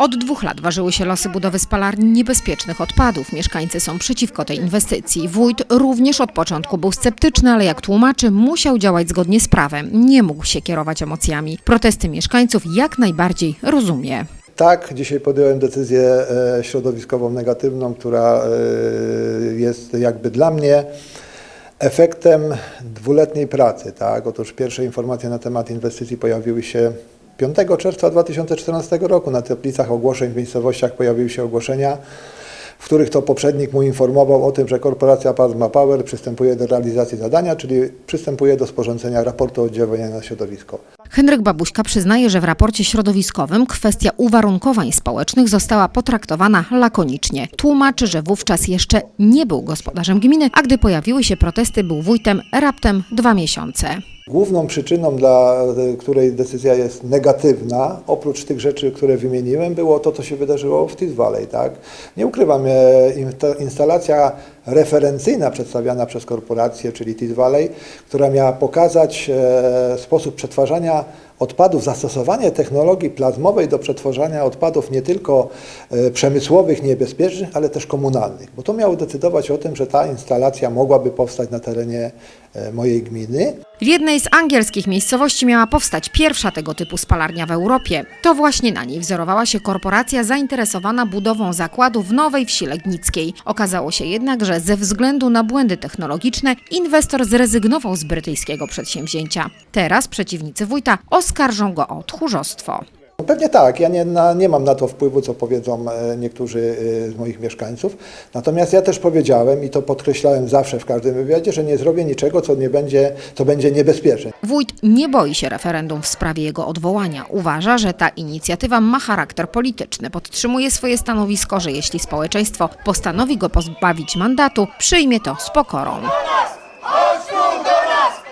Od dwóch lat ważyły się losy budowy spalarni niebezpiecznych odpadów. Mieszkańcy są przeciwko tej inwestycji. Wójt również od początku był sceptyczny, ale jak tłumaczy, musiał działać zgodnie z prawem. Nie mógł się kierować emocjami. Protesty mieszkańców jak najbardziej rozumie. Tak, dzisiaj podjąłem decyzję e, środowiskową negatywną, która e, jest jakby dla mnie efektem dwuletniej pracy. Tak? Otóż pierwsze informacje na temat inwestycji pojawiły się 5 czerwca 2014 roku. Na tablicach ogłoszeń w miejscowościach pojawiły się ogłoszenia, w których to poprzednik mu informował o tym, że korporacja Plasma Power przystępuje do realizacji zadania, czyli przystępuje do sporządzenia raportu o oddziaływaniu na środowisko. Henryk Babuśka przyznaje, że w raporcie środowiskowym kwestia uwarunkowań społecznych została potraktowana lakonicznie. Tłumaczy, że wówczas jeszcze nie był gospodarzem gminy, a gdy pojawiły się protesty, był wójtem raptem dwa miesiące. Główną przyczyną, dla której decyzja jest negatywna, oprócz tych rzeczy, które wymieniłem, było to, co się wydarzyło w Tees Valley. Tak? Nie ukrywam, e, insta- instalacja referencyjna przedstawiana przez korporację, czyli Tees Valley, która miała pokazać e, sposób przetwarzania odpadów, zastosowanie technologii plazmowej do przetwarzania odpadów nie tylko e, przemysłowych, niebezpiecznych, ale też komunalnych. Bo to miało decydować o tym, że ta instalacja mogłaby powstać na terenie e, mojej gminy. W jednej z angielskich miejscowości miała powstać pierwsza tego typu spalarnia w Europie. To właśnie na niej wzorowała się korporacja zainteresowana budową zakładu w Nowej Wsi Legnickiej. Okazało się jednak, że ze względu na błędy technologiczne inwestor zrezygnował z brytyjskiego przedsięwzięcia. Teraz przeciwnicy wójta oskarżą go o tchórzostwo. Pewnie tak, ja nie, na, nie mam na to wpływu, co powiedzą e, niektórzy e, z moich mieszkańców. Natomiast ja też powiedziałem i to podkreślałem zawsze w każdym wywiadzie, że nie zrobię niczego, co nie będzie, co będzie niebezpieczne. Wójt nie boi się referendum w sprawie jego odwołania. Uważa, że ta inicjatywa ma charakter polityczny. Podtrzymuje swoje stanowisko, że jeśli społeczeństwo postanowi go pozbawić mandatu, przyjmie to z pokorą.